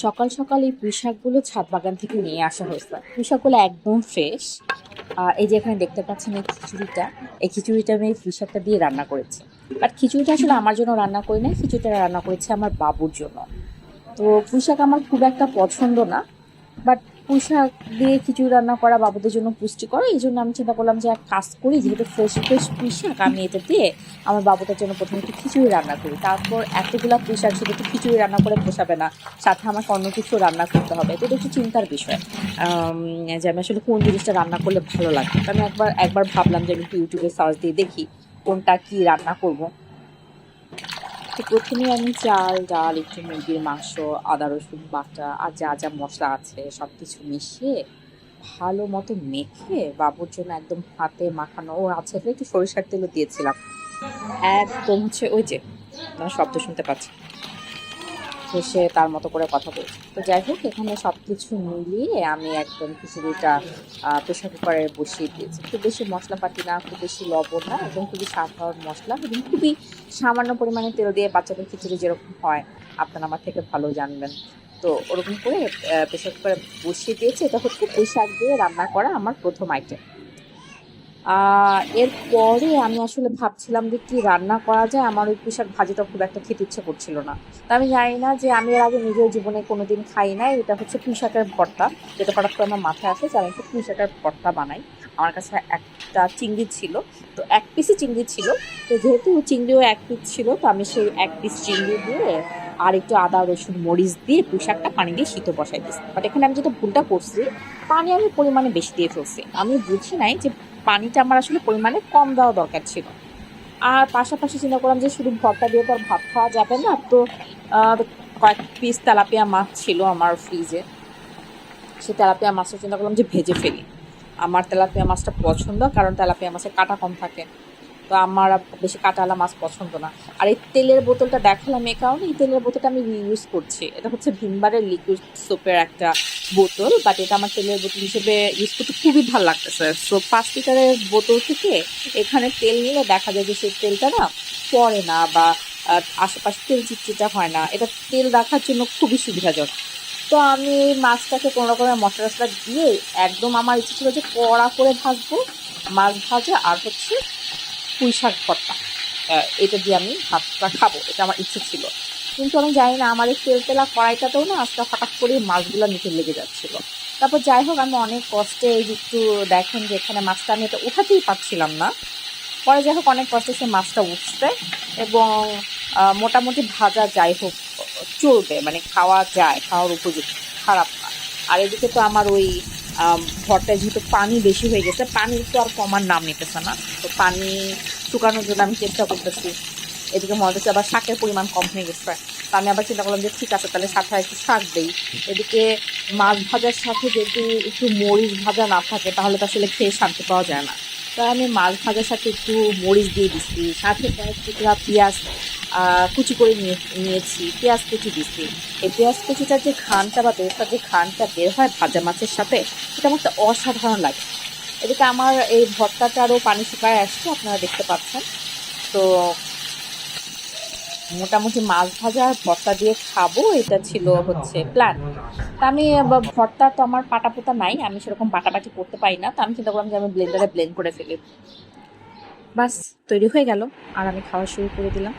সকাল সকাল এই পুঁই শাকগুলো ছাদ বাগান থেকে নিয়ে আসা হয়েছে। পুঁই শাকগুলো একদম ফ্রেশ আর এই যে এখানে দেখতে পাচ্ছেন এই খিচুড়িটা এই খিচুড়িটা আমি এই পুঁই শাকটা দিয়ে রান্না করেছি। বাট খিচুড়িটা আসলে আমার জন্য রান্না করি না খিচুড়িটা রান্না করেছি আমার বাবুর জন্য। তো পুঁই শাক আমার খুব একটা পছন্দ না বাট পুঁই শাক দিয়ে খিচুড়ি রান্না করা বাবুদের জন্য পুষ্টিকর। এই জন্য আমি চিন্তা করলাম যে এক কাজ করি, যেহেতু ফ্রেশ ফ্রেশ পুঁই শাক আমি এটা দিয়ে আমার বাবুটার জন্য প্রথমে একটু খিচুড়ি রান্না করি। তারপর এতগুলো পুঁই শাক শুধু একটু খিচুড়ি রান্না করে পোষাবে না, সাথে আমাকে অন্য কিছু রান্না করতে হবে। এটা একটু চিন্তার বিষয়। যে আমি আসলে কোন জিনিসটা রান্না করলে ভালো লাগবে তো আমি একবার একবার ভাবলাম যে আমি একটু ইউটিউবে সার্চ দিয়ে দেখি কোনটা কি রান্না করব। তো প্রথমে আমি চাল, ডাল, একটু মুরগির মাংস, আদা, রসুন, বাটা আর যা যা মশলা আছে সব কিছু মিশিয়ে ভালো মতো মেখে বাবুর জন্য একদম হাতে মাখানো ও আছে, একটু সরিষার তেলও দিয়েছিলাম। একদম হচ্ছে ওই যে শব্দ শুনতে পাচ্ছি তো সে তার মতো করে কথা বলছে। তো যাই হোক, এখানে সব কিছু মিলিয়ে আমি একদম খিচুড়িটা প্রেশার কুকারে বসিয়ে দিয়েছি। খুব বেশি মশলাপাতি না, খুব বেশি লবণ না একদম খুবই সাধারণ মশলা এবং খুবই সামান্য পরিমাণে তেল দিয়ে বাচ্চাদের খিচুড়ি যেরকম হয়, আপনারা আমার থেকে ভালো জানবেন। তো ওরকম করে প্রেশার কুকারে বসিয়ে দিয়েছি। এটা হচ্ছে পুঁই শাক দিয়ে রান্না করা আমার প্রথম আইটেম এরপরে আমি আসলে ভাবছিলাম যে কি রান্না করা যায়। আমার ওই পুঁই শাক ভাজিটা খুব একটা খেতে ইচ্ছে করছিল না। তা আমি জানি না যে আমি এর আগে নিজের জীবনে কোনো দিন খাই নাই। এটা হচ্ছে পুঁই শাকের ভর্তা। যেটা হঠাৎ করে আমার মাথায় আসে যে আমি একটু পুঁই শাকের ভর্তা বানাই। আমার কাছে একটা চিংড়ি ছিল। তো এক পিসই চিংড়ি ছিল। তো যেহেতু চিংড়িও এক পিস ছিল, তো আমি সেই এক পিস চিংড়ি দিয়ে আর একটু আদা, রসুন, মরিচ দিয়ে পুঁই শাকটা পানি দিয়ে শীত বসাই দিচ্ছি বাট এখানে আমি যেটা ভুলটা করছি, পানি আমি পরিমাণে বেশি দিয়ে ফেলছি। আমি বুঝি নাই যে পানিটা আমার আসলে পরিমাণে কম দেওয়া দরকার ছিল। আর পাশাপাশি চিন্তা করলাম যে শুধু ভর্তা দিয়ে তো ভাত খাওয়া যাবে না, তো কয়েক পিস তেলাপিয়া মাছ ছিল আমার ফ্রিজে সে তেলাপিয়া মাছটা চিন্তা করলাম যে ভেজে ফেলি। আমার তেলাপিয়া মাছটা পছন্দ, কারণ তেলাপিয়া মাছের কাটা কম থাকে। তো আমার বেশি কাটালা মাছ পছন্দ না। আর এই তেলের বোতলটা দেখালাম এই কারণে, এই তেলের বোতলটা আমি ইউজ করছি। এটা হচ্ছে ভিমবারের লিকুইড সোপের একটা বোতল বাট এটা আমার তেলের বোতল হিসেবে ইউজ করতে খুবই ভালো লাগতেছে। সো পাঁচ লিটারের বোতল থেকে এখানে তেল নিলে দেখা যায় যে সেই তেলটা না পড়ে না বা আশেপাশে তেল চিটচিটা হয় না। এটা তেল রাখার জন্য খুবই সুবিধাজনক। তো আমি মাছটাকে কোনো রকমের মশলা টশলা দিয়ে একদম আমার ইচ্ছে ছিল যে কড়া করে ভাজবো, মাছ ভাজা আর হচ্ছে পুঁই শাক ভর্তা এটা দিয়ে আমি ভাতটা খাব, এটা আমার ইচ্ছে ছিল। কিন্তু আমি জানি না, আমার এই তেল তেলা কড়াইটাতেও না আজকে হঠাৎ করে মাছগুলো নিচে লেগে যাচ্ছিল। তারপর যাই হোক, আমি অনেক কষ্টে একটু দেখেন যে এখানে মাছটা আমি এটা উঠাতেই পারছিলাম না। পরে যাই হোক, অনেক কষ্টে সে মাছটা উঠছে এবং মোটামুটি ভাজা যাই হোক, চলবে মানে খাওয়া যায়, খাওয়ার উপযুক্ত খারাপ না। আর এদিকে তো আমার ওই আম, যেহেতু পানি বেশি হয়ে গেছে পানি তো আর কমার নাম নিতেছে না। তো পানি শুকানোর জন্য আমি চেষ্টা করতেছি। এদিকে মনে হচ্ছে আবার শাকের পরিমাণ কম হয়ে গেছে। তো আমি আবার চিন্তা করলাম যে ঠিক আছে তাহলে সাথে একটু শাক দিই। এদিকে মাছ ভাজার সাথে যদি একটু মরিচ ভাজা না থাকে তাহলে তো আসলে খেয়ে শান্তি পাওয়া যায় না। তাই আমি মাছ ভাজার সাথে একটু মরিচ দিয়ে দিচ্ছি সাথে কয়েক টুকরা পেঁয়াজ কুচি করে নিয়ে, নিয়েছি, পেঁয়াজ কুচি দিচ্ছি এই পেঁয়াজ কুচিটার যে ঘানটা বা বেরোটার যে ঘানটা বের হয় ভাজা মাছের সাথে, এটা আমার অসাধারণ লাগে। এদিকে আমার এই ভর্তাটা আরও পানি শুকায় আসছে, আপনারা দেখতে পাচ্ছেন। তো মোটামুটি মাছ ভাজা আর ভর্তা দিয়ে খাব, এটা ছিল হচ্ছে প্ল্যান তা আমি ভর্তা তো আমার পাটা পোতা নাই, আমি সেরকম বাটাবাটি করতে পারি না, তো আমি চিন্তা করলাম যে আমি ব্লেন্ডারে ব্লেন্ড করে ফেলি। বাস, তৈরি হয়ে গেল, আর আমি খাওয়া শুরু করে দিলাম।